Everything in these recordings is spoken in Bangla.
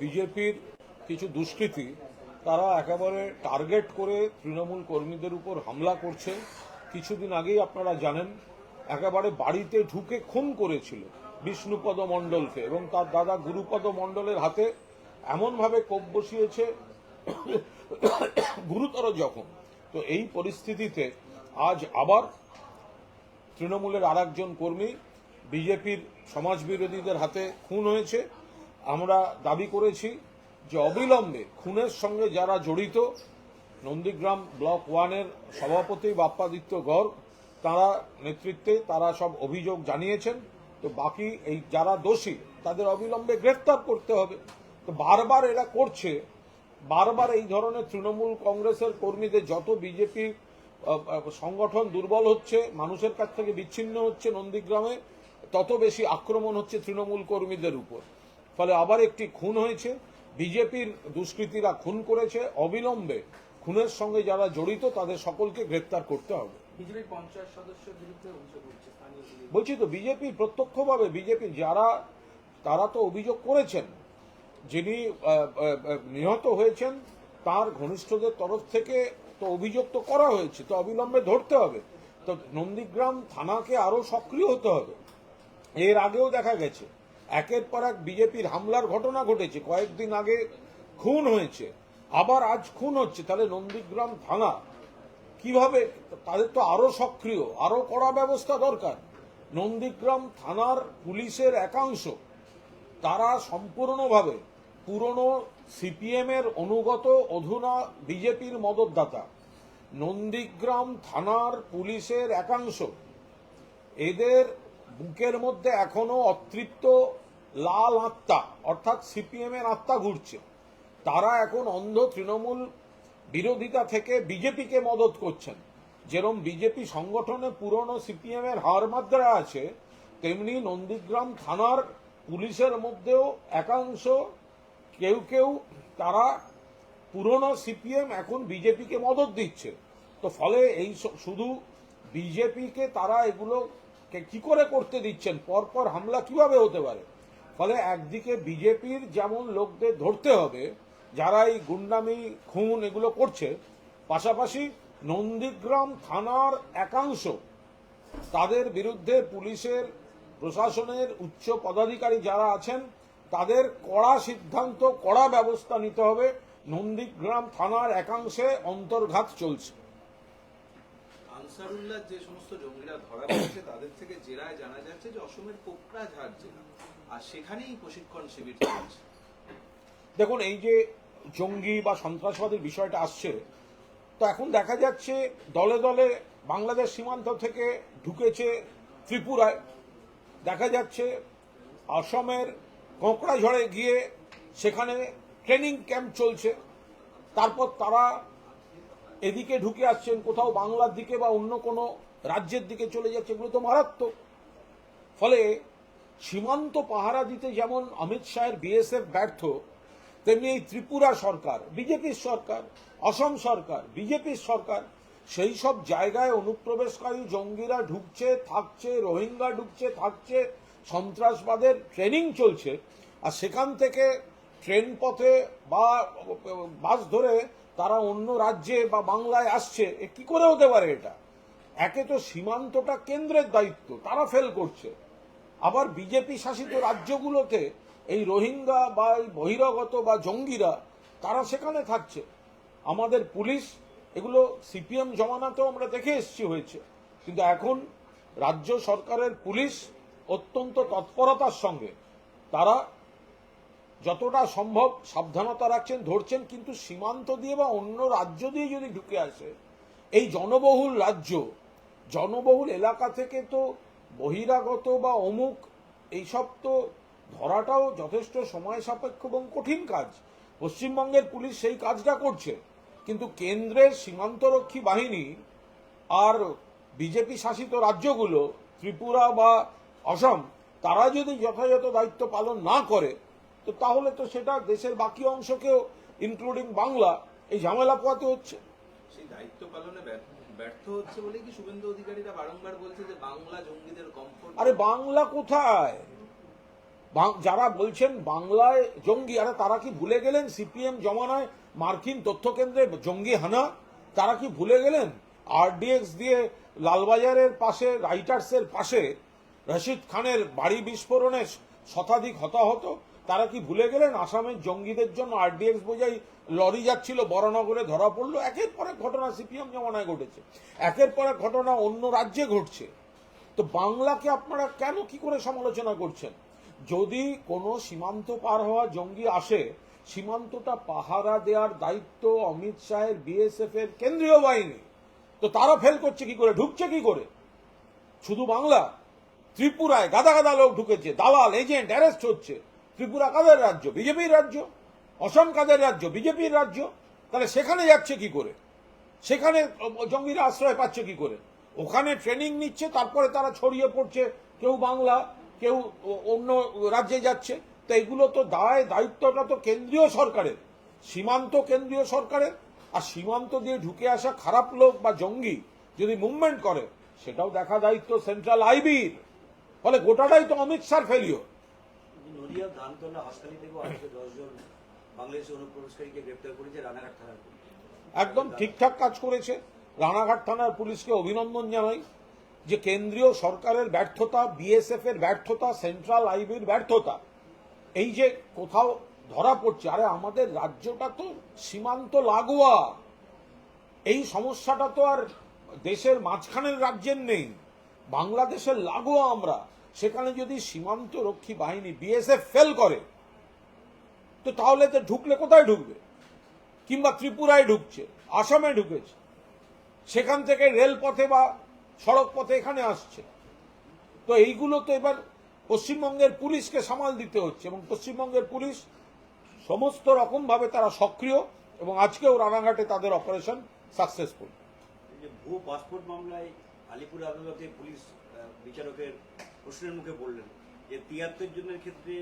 বিজেপির কিছু দুষ্কৃতী, তারা একেবারে টার্গেট করে তৃণমূল কর্মীদের উপর হামলা করছে। কিছুদিন আগেই আপনারা জানেন, একেবারে বাড়িতে ঢুকে খুন করেছিল বিষ্ণুপদ মণ্ডলকে এবং তার দাদা গুরুপদ মণ্ডলের হাতে এমনভাবে কোপ বসিয়েছে, গুরুতর জখম। তো এই পরিস্থিতিতে আজ আবার তৃণমূলের আর কর্মী বিজেপির সমাজবিরোধীদের হাতে খুন হয়েছে। আমরা দাবি করেছি যে অবিলম্বে খুনের সঙ্গে যারা জড়িত, নন্দীগ্রাম ব্লক ওয়ানের সভাপতি বাপ্পাদিত্য গড় তারা নেতৃত্বে তারা সব অভিযোগ জানিয়েছেন। তো বাকি এই যারা দোষী, তাদের অবিলম্বে গ্রেফতার করতে হবে। তো বারবার এরা করছে। বারবার এই ধরনের তৃণমূল কংগ্রেসের কর্মীদের যত বিজেপি সংগঠন দুর্বল হচ্ছে, মানুষের কাছ থেকে বিচ্ছিন্ন হচ্ছে নন্দীগ্রামে, তত বেশি আক্রমণ হচ্ছে তৃণমূল কর্মীদের উপর। ফলে আবার একটি খুন হয়েছে। বিজেপির দুষ্কৃতীরা খুন করেছে। অবিলম্বে খুনের সঙ্গে যারা জড়িত তাদের সকলকে গ্রেপ্তার করতে হবে। বিজেপির বলছি তো বিজেপি প্রত্যক্ষভাবে বিজেপি যারা তারা তো অভিযোগ করেছেন যিনি নিহত হয়েছেন তার ঘনিষ্ঠদের তরফ থেকে তো অভিযোগ তো করা হয়েছে তো অবিলম্বে ধরতে হবে। তো নন্দীগ্রাম থানাকে আরও সক্রিয় হতে হবে। এর আগেও দেখা গেছে। একের পর এক বিজেপির হামলার ঘটনা ঘটেছে। কয়েকদিন আগে খুন হয়েছে। আবার আজ খুন হচ্ছে। তাহলে নন্দীগ্রাম থানা কীভাবে? তাদের তো আরও সক্রিয়, আরও কড়া ব্যবস্থা দরকার। নন্দীগ্রাম থানার পুলিশের একাংশ, তারা সম্পূর্ণভাবে পুরনো সিপিএম এর অনুগত অধুনা বিজেপির মদতদাতা। নন্দীগ্রাম থানার পুলিশের একাংশ, এদের বুকের মধ্যে এখনও অতৃপ্ত লাল আত্মা, অর্থাৎ সিপিএম এর আত্মা ঘুরছে। তারা এখন অন্ধ তৃণমূল বিরোধিতা থেকে বিজেপিকে মদত করছেন। যেরম বিজেপি সংগঠনে পুরনো সিপিএম এর হার মাত্রা আছে, তেমনি নন্দীগ্রাম থানার পুলিশের মধ্যেও একাংশ কেউ কেউ তারা পুরনো সিপিএম এখন বিজেপিকে মদত দিচ্ছে। তো ফলে এই শুধু বিজেপিকে তারা এগুলো কে- করে করতে দিচ্ছেন? পরপর হামলা কীভাবে হতে পারে? ফলে একদিকে বিজেপির যেমন লোকদের ধরতে হবে, যারা এই গুন্ডামি, খুন এগুলো করছে, পাশাপাশি নন্দীগ্রাম থানার একাংশ তাদের বিরুদ্ধে পুলিশের, প্রশাসনের উচ্চ পদাধিকারী যারা আছেন, তাদের কড়া সিদ্ধান্ত, কড়া ব্যবস্থা নিতে হবে। নন্দীগ্রাম থানার একাংশে অন্তর্ঘাত চলছে। আনসারুল্লাহ যে সমস্ত জঙ্গিরা ধরা পড়েছে, তাদের থেকে জেরায় জানা যাচ্ছে যে অসমের কোকরাঝাড় জেলা। আর সেখানেই প্রশিক্ষণ শিবির চলছে দেখুন, এই যে জঙ্গি বা সন্ত্রাসবাদের বিষয়টা আসছে, তো এখন দেখা যাচ্ছে দলে দলে বাংলাদেশ সীমান্ত থেকে ঢুকেছে ত্রিপুরায়। দেখা যাচ্ছে অসমের কোঁকড়াঝড়ে গিয়ে সেখানে ট্রেনিং ক্যাম্প চলছে। তারপর তারা এদিকে ঢুকে আসছেন, কোথাও বাংলার দিকে বা অন্য কোনো রাজ্যের দিকে চলে যাচ্ছে, এগুলো তো মারাত্মক। ফলে সীমান্ত পাহারা দিতে যেমন অমিত শাহের বিএসএফ ব্যর্থ, তেমনি এই ত্রিপুরা সরকার, বিজেপির সরকার, অসম সরকার, বিজেপির সরকার, সেই সব জায়গায় অনুপ্রবেশকারী জঙ্গিরা ঢুকছে, থাকছে, রোহিঙ্গা ঢুকছে, থাকছে, সন্ত্রাসবাদের ট্রেনিং চলছে, আর সেখান থেকে ট্রেন পথে বা বাস ধরে তারা অন্য রাজ্যে বা বাংলায় আসছে, এ কি করে হতে পারে এটা? একে তো সীমান্তটা কেন্দ্রের দায়িত্ব, তারা ফেল করছে। আবার বিজেপি শাসিত রাজ্যগুলোতে এই রোহিঙ্গা বা এই বহিরাগত বা জঙ্গিরা, তারা সেখানে থাকছে। আমাদের পুলিশ, এগুলো সিপিএম জমানাতেও আমরা দেখে এসছি হয়েছে। কিন্তু এখন রাজ্য সরকারের পুলিশ অত্যন্ত তৎপরতার সঙ্গে, তারা যতটা সম্ভব সাবধানতা রাখছেন, ধরছেন, কিন্তু সীমান্ত দিয়ে বা অন্য রাজ্য দিয়ে যদি ঢুকে আসে, এই জনবহুল রাজ্য, জনবহুল এলাকা থেকে তো বহিরাগত বা অমুক, এইসব তো ধরাটাও যথেষ্ট সময় সাপেক্ষ এবং কঠিন কাজ। পশ্চিমবঙ্গের পুলিশ সেই কাজটা করছে, কিন্তু কেন্দ্রের সীমান্তরক্ষী বাহিনী আর বিজেপি শাসিত রাজ্যগুলো, ত্রিপুরা বা অসম, তারা যদি যথাযথ দায়িত্ব পালন না করে তো তাহলে তো সেটা দেশের বাকি অংশকেও ইনক্লুডিং বাংলা এই ঝামেলা পোয়াতে হচ্ছে। সেই দায়িত্ব পালনে ব্যর্থ হচ্ছে বলেই কি শুভেন্দু অধিকারীরা বারংবার বলছে যে বাংলা জঙ্গিদের কমফোর্ট আরে বাংলা কোথায়? যারা বলছেন বাংলায় জঙ্গি আরে তারা কি ভুলে গেলেন? সিপিএম জমানায় মার্কিন তথ্য কেন্দ্রে জঙ্গি হানা? তারা কি ভুলে গেলেন? আরডিএক্স দিয়ে লালবাজারের পাশে রাইটার্সের পাশে রশিদ খানের বাড়ি বিস্ফোরণে শতাধিক হতাহত, তারা কি ভুলে গেলেন? আসামের জঙ্গিদের জন্য আরডিএক্স বোঝাই লরি যাচ্ছিল, বড়নগরে ধরা পড়ল। একের পর ঘটনা সিপিএম জমানায় ঘটেছে। একের পর ঘটনা অন্য রাজ্যে ঘটছে। তো বাংলাকে আপনারা কেন কি করে সমালোচনা করছেন? যদি কোনো সীমান্ত পার হওয়া জঙ্গি আসে, সীমান্তটা পাহারা দেওয়ার দায়িত্ব অমিত শাহের বিএসএফ এর কেন্দ্রীয় বাহিনী। তো তারা ফেল করছে কি করে? ঢুকছে কি করে? শুধু বাংলা? ত্রিপুরায় গাদা গাদা লোক ঢুকেছে, দালাল, এজেন্ট, অ্যারেস্ট হচ্ছে। ত্রিপুরা কাদের রাজ্য? বিজেপির রাজ্য? অসম কাদের রাজ্য? বিজেপির রাজ্য? তাহলে সেখানে যাচ্ছে কি করে? সেখানে জঙ্গিরা আশ্রয় পাচ্ছে কি করে? ওখানে ট্রেনিং নিচ্ছে, তারপরে তারা ছড়িয়ে পড়ছে। কেউ বাংলা, কেউ অন্য রাজ্যে যাচ্ছে। তো এগুলো তো দায়, দায়িত্বটা তো কেন্দ্রীয় সরকারের। সীমান্ত কেন্দ্রীয় সরকারের। আর সীমান্ত দিয়ে ঢুকে আসা খারাপ লোক বা জঙ্গি যদি মুভমেন্ট করে, সেটাও দেখা দায়িত্ব সেন্ট্রাল আইবির। ফলে গোটাটাই তো অমিত শাহ ফেলিও নদিয়া ধানতলা হাসখালি থেকেও আজকে দশজন বাংলাদেশি অনুপ্রবেশকারীকে গ্রেপ্তার করেছে রানাঘাট থানার একদম ঠিকঠাক কাজ করেছে। রানাঘাট থানার পুলিশকে অভিনন্দন জানাই যে কেন্দ্রীয় সরকারের ব্যর্থতা বিএসএফ এর ব্যর্থতা সেন্ট্রাল আইবির ব্যর্থতা এই যে কোথাও ধরা পড়ছে আরে আমাদের রাজ্যটা তো সীমান্ত লাগোয়া। এই সমস্যাটা তো আর দেশের মাঝখানের রাজ্যের নেই। বাংলাদেশের লাগোয়া আমরা, সেখানে যদি সীমান্ত রক্ষী বাহিনী বিএসএফ ফেল করে, তো তাহলে তো ঢুকলে কোথায় ঢুকবে? কিংবা ত্রিপুরায় ঢুকছে, আসামে ঢুকেছে, সেখান থেকে রেলপথে বা সড়ক পথে এখানে আসছে। তো এইগুলো তো এবার পশ্চিমবঙ্গের পুলিশকে সামাল দিতে হচ্ছে এবং পশ্চিমবঙ্গের পুলিশ সমস্ত রকম ভাবে তারা সক্রিয় এবং আজকেও রানাঘাটে তাদের অপারেশন সাকসেসফুল পাসপোর্ট মামলায় আলিপুর আদালতে পুলিশ বিচারকের প্রশ্নের মুখে বললেন যে তিয়াত্তর জনের ক্ষেত্রে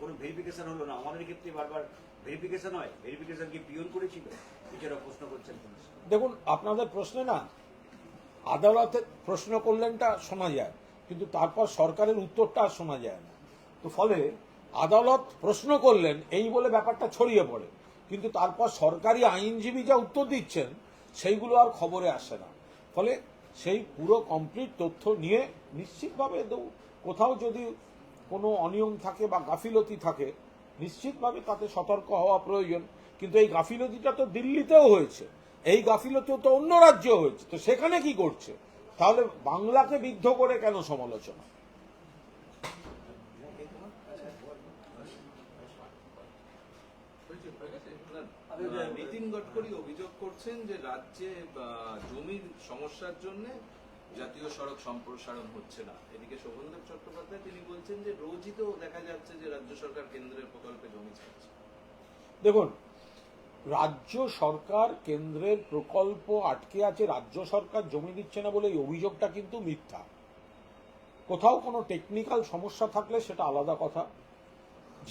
কোনো ভেরিফিকেশন হলো না। আমাদের ক্ষেত্রে বারবার ভেরিফিকেশন হয়। ভেরিফিকেশন কি পিওন করেছিল? বিচারক প্রশ্ন করছেন দেখুন, আপনাদের প্রশ্নে না, আদালতে প্রশ্ন করলেনটা শোনা যায়, কিন্তু তারপর সরকারের উত্তরটা আর শোনা যায় না। তো ফলে আদালত প্রশ্ন করলেন, এই বলে ব্যাপারটা ছড়িয়ে পড়ে। কিন্তু তারপর সরকারি আইনজীবী যা উত্তর দিচ্ছেন, সেইগুলো আর খবরে আসে না। ফলে সেই পুরো কমপ্লিট তথ্য নিয়ে নিশ্চিতভাবে কোথাও যদি কোনো অনিয়ম থাকে বা গাফিলতি থাকে, নিশ্চিতভাবে তাতে সতর্ক হওয়া প্রয়োজন। কিন্তু এই গাফিলতিটা তো দিল্লিতেও হয়েছে। এই গাফিলতিও তো অন্য রাজ্যেও হয়েছে। তো সেখানে কি করছে? তাহলে বাংলাকে বিদ্ধ করে কেন সমালোচনা? নীতিন গডকরি করছেন যে রাজ্যে জমির সমস্যার জন্য জাতীয় সড়ক সম্প্রসারণ হচ্ছে না। এদিকে শোভনদেব চট্টোপাধ্যায় তিনি বলছেন যে রোজই তো দেখা যাচ্ছে যে রাজ্য সরকার কেন্দ্রের প্রকল্পে জমি ছাড়ছে। দেখুন, রাজ্য সরকার কেন্দ্রের প্রকল্প আটকে আছে, রাজ্য সরকার জমি দিচ্ছে না বলে এই অভিযোগটা কিন্তু মিথ্যা। কোথাও কোনো টেকনিক্যাল সমস্যা থাকলে সেটা আলাদা কথা।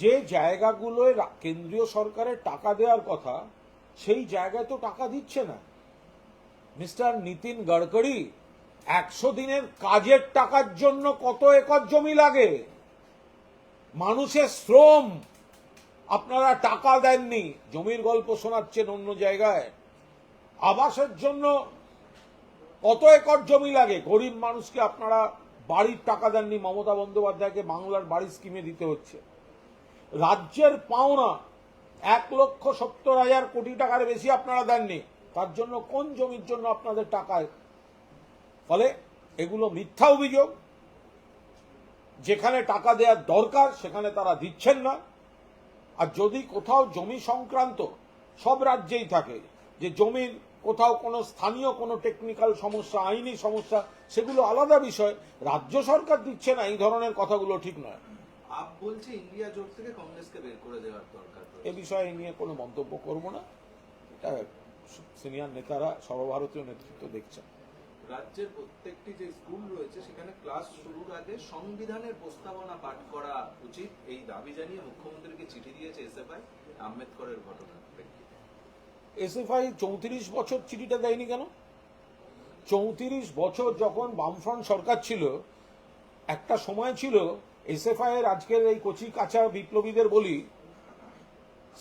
যে জায়গাগুলোয় কেন্দ্রীয় সরকারের টাকা দেওয়ার কথা সেই জায়গায় তো টাকা দিচ্ছে না। মিস্টার নীতিন গডকরি একশো দিনের কাজের টাকার জন্য কত একর জমি লাগে? মানুষের শ্রম। আপনারা টাকা দেননি। জমির গল্প শোনাচ্ছেন অন্য জায়গায়। আবাসের জন্য কত একর জমি লাগে? গরিব মানুষকে আপনারা বাড়ির টাকা দেননি। মমতা বন্দ্যোপাধ্যায়কে বাংলার বাড়ি স্কিমে দিতে হচ্ছে। রাজ্যের পাওনা এক লক্ষ সত্তর হাজার কোটি টাকার বেশি আপনারা দেননি। তার জন্য কোন জমির জন্য আপনাদের টাকায় ফলে এগুলো মিথ্যা অভিযোগ? যেখানে টাকা দেওয়ার দরকার, সেখানে তারা দিচ্ছেন না। আর যদি কোথাও জমি সংক্রান্ত সব রাজ্যেই থাকে, যে জমির কোথাও কোনো স্থানীয় কোনো টেকনিক্যাল সমস্যা, আইনি সমস্যা, সেগুলো আলাদা বিষয়। রাজ্য সরকার দিচ্ছে না, এই ধরনের কথাগুলো ঠিক নয়। আপ বলছে ইন্ডিয়া জোট থেকে কংগ্রেসকে বের করে দেওয়ার দরকার এ বিষয়ে নিয়ে কোনো মন্তব্য করব না। এটা সিনিয়র নেতারা সর্বভারতীয় নেতৃত্ব দেখছেন। রাজ্যের প্রত্যেকটি যে স্কুল রয়েছে সেখানে ক্লাস শুরুর আগে সংবিধানের প্রস্তাবনা পাঠ করা উচিত। এই দাবি জানিয়ে মুখ্যমন্ত্রীকে চিঠি দিয়েছে এসএফআই আম্বেদকরের ঘটনা এসএফআই চৌত্রিশ বছর চিঠিটা দেয়নি কেন? চৌত্রিশ বছর যখন বামফ্রন্ট সরকার ছিল একটা সময় ছিল এসএফআই এর আজকের এই কচি কাঁচা বিপ্লবীদের বলি,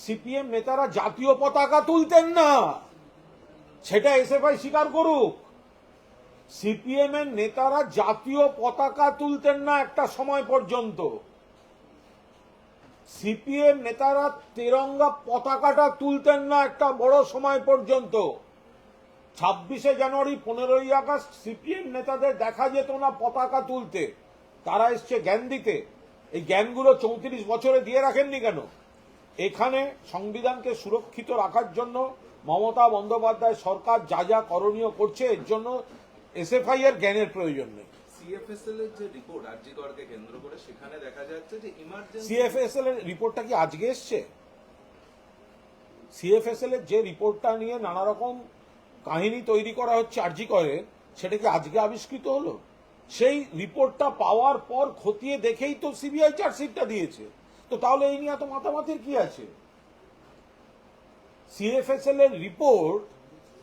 সিপিএম নেতারা জাতীয় পতাকা তুলতেন না। সেটা এসএফআই স্বীকার করুক। সিপিএম এর নেতারা জাতীয় পতাকা তুলতেন না একটা সময় পর্যন্ত। সিপিএম নেতারা তেরঙ্গা পতাকাটা তুলতেন না একটা বড় সময় পর্যন্ত। ছাব্বিশে জানুয়ারি, পনেরোই আগস্ট সিপিএম নেতাদের দেখা যেত না পতাকা তুলতে। তারা এসছে জ্ঞান দিতে। এই জ্ঞানগুলো চৌত্রিশ বছরে দিয়ে রাখেননি কেন? এখানে সংবিধানকে সুরক্ষিত রাখার জন্য মমতা বন্দ্যোপাধ্যায় সরকার যা যা করণীয় করছে এর জন্য এসএফআই এর জ্ঞানের প্রয়োজন নেই। সিএফএসএল এর যে রিপোর্ট আরজিকরকে কেন্দ্র করে সেখানে দেখা যাচ্ছে যে ইমার্জেন্সি সিএফএসএল এর রিপোর্টটা কি আজকে এসছে? সিএফএসএল এর যে রিপোর্টটা নিয়ে নানা রকম কাহিনী তৈরি করা হচ্ছে আরজি করে সেটা কি আজকে আবিষ্কৃত হলো? সেই রিপোর্টটা পাওয়ার পর খতিয়ে দেখেই তো সিবিআই চার্জশিটটা দিয়েছে। তো তাহলে এই নিয়ে এত মাতামাতির কি আছে? সিএফএসএল এর রিপোর্ট,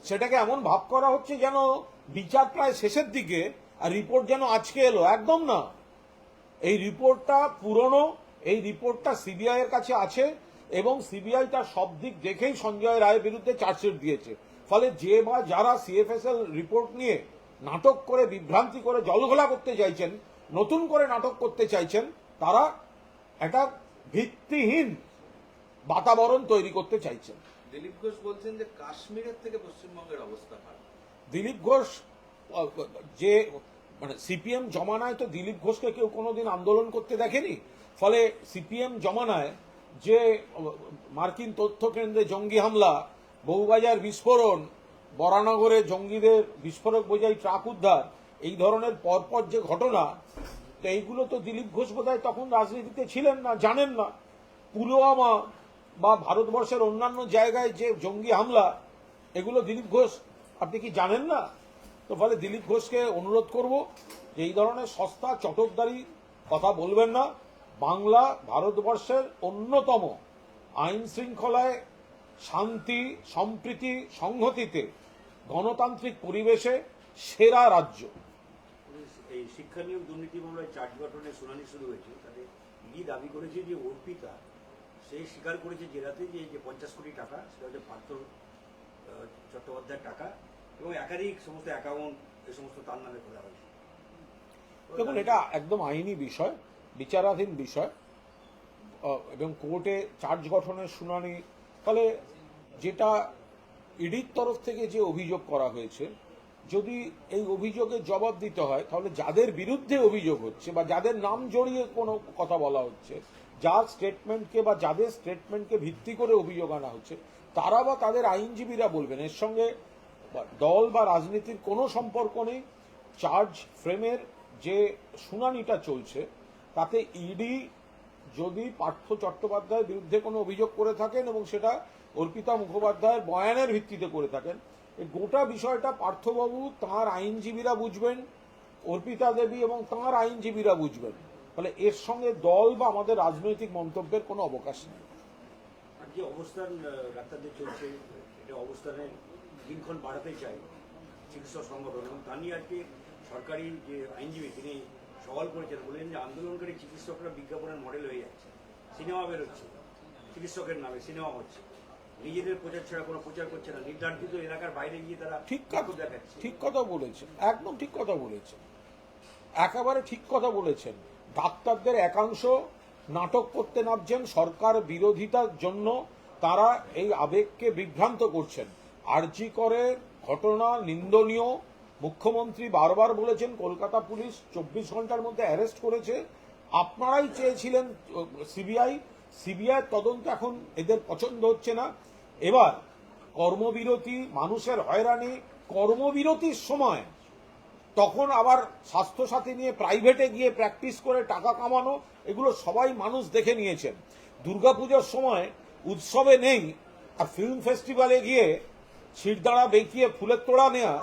সেটাকে এমন ভাব করা হচ্ছে যেন বিচার প্রায় শেষের দিকে, আর রিপোর্ট যেন আজকে এলো। একদম না। এই রিপোর্টটা পুরনো, এই রিপোর্টটা সিবিআই এর কাছে আছে, এবং সিবিআই তার সব দিক দেখেই সঞ্জয় রায়ের বিরুদ্ধে চার্জশিট দিয়েছে। ফলে যে বা যারা সিএফএসএল রিপোর্ট নিয়ে নাটক করে বিভ্রান্তি করে জলঘোলা করতে চাইছেন নতুন করে নাটক করতে চাইছেন তারা একটা ভিত্তিহীন বাতাবরণ তৈরি করতে চাইছেন। দিলীপ ঘোষ বলছেন যে কাশ্মীরের থেকে পশ্চিমবঙ্গের অবস্থা খারাপ দিলীপ ঘোষ যে মানে সিপিএম জমানায় তো দিলীপ ঘোষকে কেউ কোনোদিন আন্দোলন করতে দেখেনি। ফলে সিপিএম জমানায় যে মার্কিন তথ্য কেন্দ্রে জঙ্গি হামলা বহুবাজার বিস্ফোরণ বরানগরে জঙ্গিদের বিস্ফোরক বোঝাই ট্রাক উদ্ধার, এই ধরনের পরপর যে ঘটনা, তো এইগুলো তো দিলীপ ঘোষ বোধহয় তখন রাজনীতিতে ছিলেন না, জানেন না। পুলওয়ামা বা ভারতবর্ষের অন্যান্য জায়গায় যে জঙ্গি হামলা, এগুলো দিলীপ ঘোষ, আপনি কি জানেন না? তো ফলে দিলীপ ঘোষকে অনুরোধ করব যে এই ধরনের সস্তা চটকদারি কথা বলবেন না। বাংলা ভারতবর্ষের অন্যতম আইন শৃঙ্খলায় শান্তি, সম্প্রীতি, সংহতিতে গণতান্ত্রিক পরিবেশে সেরা রাজ্য। এই শিক্ষা নিয়োগ দুর্নীতি মামলায় চার্জ গঠনের শুনানি শুরু হয়েছে। তাতে ইডি দাবি করেছে যে অর্পিতা সে স্বীকার করেছে জেলাতে যে যে পঞ্চাশ কোটি টাকা সেটা হচ্ছে পার্থ চট্টোপাধ্যায়ের টাকা এবং একাধিক সমস্ত অ্যাকাউন্ট এই সমস্ত তার নামে খোলা হয়েছে। দেখুন এটা একদম আইনি বিষয় বিচারাধীন বিষয় এবং কোর্টে চার্জ গঠনের শুনানি ফলে যেটা ইডির তরফ থেকে যে অভিযোগ করা হয়েছে, যদি এই অভিযোগের জবাব দিতে হয়, তাহলে যাদের বিরুদ্ধে অভিযোগ হচ্ছে বা যাদের নাম জড়িয়ে কোনো কথা বলা হচ্ছে, যার স্টেটমেন্টকে বা যাদের স্টেটমেন্টকে ভিত্তি করে অভিযোগ আনা হচ্ছে, তারা বা তাদের আইনজীবীরা বলবেন। এর সঙ্গে দল বা রাজনীতির কোনো সম্পর্ক নেই। চার্জ ফ্রেমের যে শুনানিটা চলছে, তাতে ইডি যদি পার্থ চট্টোপাধ্যায়ের বিরুদ্ধে কোনো অভিযোগ করে থাকেন এবং সেটা অর্পিতা মুখোপাধ্যায়ের বয়ানের ভিত্তিতে করে থাকেন। গোটা বিষয়টা পার্থবাবু, তাঁর আইনজীবীরা বুঝবেন, অর্পিতা দেবী এবং তাঁর আইনজীবীরা বুঝবেন। ফলে এর সঙ্গে দল বা আমাদের রাজনৈতিক মন্তব্যের কোনো অবকাশ নেই। অবস্থান চলছে, এটা দিনক্ষণ বাড়াতে চিকিৎসক সংগঠন। এবং তা নিয়ে সরকারি যে আইনজীবী, তিনি সওয়াল করেছেন যে আন্দোলনকারী চিকিৎসকরা বিজ্ঞাপনের মডেল হয়ে যাচ্ছে। সিনেমা বেরোচ্ছে, চিকিৎসকের নামে সিনেমা হচ্ছে। নিজেদের প্রচার ছাড়া কোনো প্রচার করছে না। নির্ধারিত এলাকার বাইরে গিয়ে তারা ঠিক কথা দেখাচ্ছে। ঠিক কথা বলেছেন। একদম ঠিক কথা বলেছেন। একেবারে ঠিক কথা বলেছেন। ডাক্তারদের একাংশ নাটক করতে নামছেন সরকার বিরোধিতার জন্য তারা এই আবেগকে বিভ্রান্ত করছেন। আরজি করে ঘটনা নিন্দনীয়। মুখ্যমন্ত্রী বারবার বলেছেন কলকাতা পুলিশ চব্বিশ ঘণ্টার মধ্যে অ্যারেস্ট করেছে। আপনারাই চেয়েছিলেন সিবিআই সিবিআই তদন্ত এখন এদের পছন্দ হচ্ছে না। এবার কর্মবিরতি, মানুষের হয়রানি, কর্মবিরতির সময় তখন আবার স্বাস্থ্যসাথী নিয়ে প্রাইভেটে গিয়ে প্র্যাকটিস করে টাকা কামানো, এগুলো সবাই মানুষ দেখে নিয়েছেন। দুর্গাপুজোর সময় উৎসবে নেই, আর ফিল্ম ফেস্টিভ্যালে গিয়ে শিরদাঁড়া বেঁকিয়ে ফুলের তোড়া নেওয়া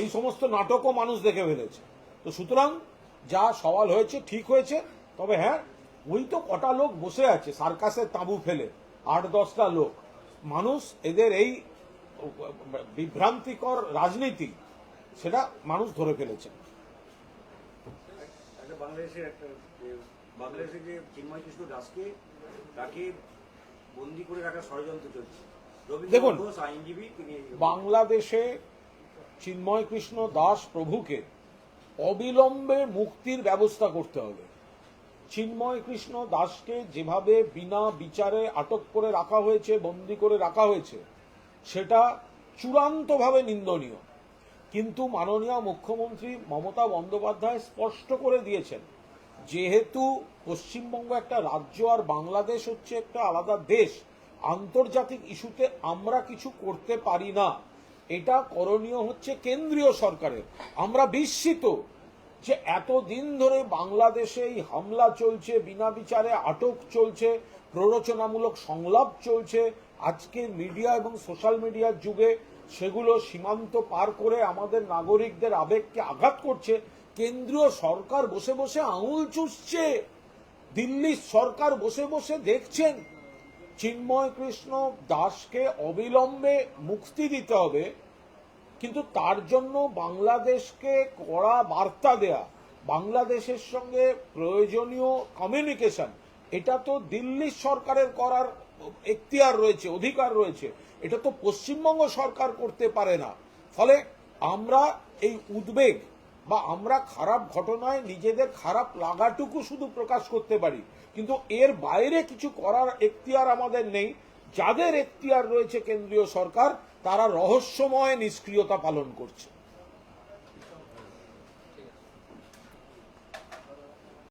এই সমস্ত নাটকও মানুষ দেখে ফেলেছে। তো সুতরাং যা সওয়াল হয়েছে, ঠিক হয়েছে, তবে হ্যাঁ ওই তো কটা লোক বসে আছে সার্কাসের তাঁবু ফেলে আট দশটা লোক। মানুষ এদের এই বিভ্রান্তিকর রাজনীতি সেটা মানুষ ধরে ফেলেছে। বাংলাদেশের একটা বাংলাদেশে যে চিন্ময় কৃষ্ণ দাসকে তাকে বন্দি করে রাখার ষড়যন্ত্র চলছে। দেখুন, বাংলাদেশে চিন্ময় কৃষ্ণ দাস প্রভুকে অবিলম্বে মুক্তির ব্যবস্থা করতে হবে। চিন্ময় কৃষ্ণ দাসকে যেভাবে বিনা বিচারে আটক করে রাখা হয়েছে, বন্দি করে রাখা হয়েছে, সেটা চূড়ান্তভাবে নিন্দনীয়। কিন্তু মাননীয় মুখ্যমন্ত্রী মমতা বন্দ্যোপাধ্যায় স্পষ্ট করে দিয়েছেন, যেহেতু পশ্চিমবঙ্গ একটা রাজ্য আর বাংলাদেশ হচ্ছে একটা আলাদা দেশ, আন্তর্জাতিক ইস্যুতে আমরা কিছু করতে পারি না। এটা করণীয় হচ্ছে কেন্দ্রীয় সরকারের। আমরা বিস্মিত যে এতদিন ধরে বাংলাদেশে এই হামলা চলছে, বিনা বিচারে আটক চলছে, প্ররোচনামূলক সংলাপ চলছে, আজকে মিডিয়া এবং সোশ্যাল মিডিয়ার যুগে সেগুলো সীমান্ত পার করে আমাদের নাগরিকদের আবেগকে আঘাত করছে। কেন্দ্রীয় সরকার বসে বসে আঙুল চুষছে। দিল্লির সরকার বসে বসে দেখছেন, চিন্ময় কৃষ্ণ দাসকে অবিলম্বে মুক্তি দিতে হবে। কিন্তু তার জন্য বাংলাদেশকে কড়া বার্তা দেয়া, বাংলাদেশের সঙ্গে প্রয়োজনীয় কমিউনিকেশন এটা তো দিল্লির সরকারের করার এখতিয়ার রয়েছে, অধিকার রয়েছে। এটা তো পশ্চিমবঙ্গ সরকার করতে পারে না। ফলে আমরা এই উদ্বেগ বা আমরা খারাপ ঘটনায় নিজেদের খারাপ লাগাটুকু শুধু প্রকাশ করতে পারি। কিন্তু এর বাইরে কিছু করার এখতিয়ার আমাদের নেই। যাদের এখতিয়ার রয়েছে কেন্দ্রীয় সরকার তারা রহস্যময় নিষ্ক্রিয়তা পালন করছে।